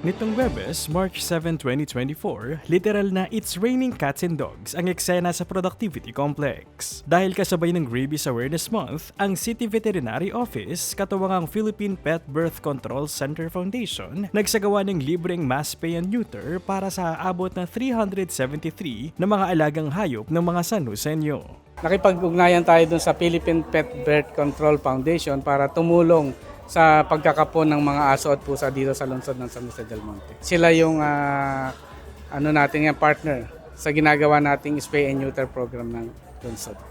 Nitong Webes, March 7, 2024, literal na It's Raining Cats and Dogs ang eksena sa Productivity Complex. Dahil kasabay ng Rabies Awareness Month, ang City Veterinary Office, katuwang ang Philippine Pet Birth Control Center Foundation, nagsagawa ng libreng mass pay and neuter para sa abot na 373 na mga alagang hayop ng mga San Joseño. Nakipag-ugnayan tayo dun sa Philippine Pet Birth Control Foundation para tumulong sa pagkakapon ng mga aso at pusa dito sa lungsod ng San Jose del Monte. Sila yung ah, ano natin yung partner sa ginagawa nating spay and neuter program ng.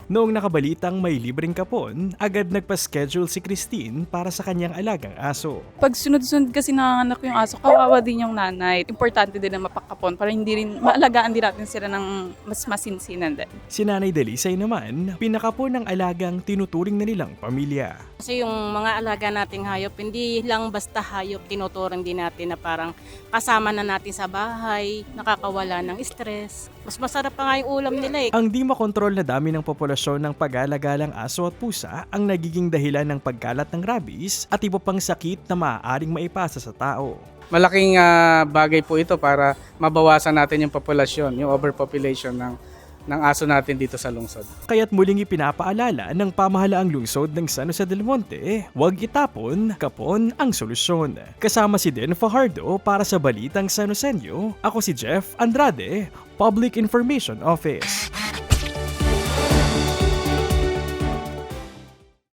Noong nakabalitang may libreng kapon, agad nagpa-schedule si Christine para sa kanyang alagang aso. Pag sunod-sunod kasi nanganak yung aso, kawawa din yung nanay. Importante din na mapakapon para hindi rin, maalagaan din natin sila ng mas masinsinan din. Si Nanay Delisay naman, pinakapon ng alagang tinuturing na nilang pamilya. Kasi yung mga alaga nating hayop, hindi lang basta hayop, tinuturing din natin na parang kasama na natin sa bahay, nakakawala ng stress. Mas masarap pa nga yung ulam nila eh. Ang di makontrol na dami ng populasyon ng pag-alagalang aso at pusa ang nagiging dahilan ng pagkalat ng rabies at iba pang sakit na maaaring maipasa sa tao. Malaking ah, bagay po ito para mabawasan natin yung populasyon, yung overpopulation ng ng aso natin dito sa lungsod. Kaya't muling ipinapaalala ng pamahalaang lungsod ng San Jose del Monte, huwag itapon, kapon ang solusyon. Kasama si Den Fajardo para sa Balitang San Joseño, ako si Jeff Andrade, Public Information Office.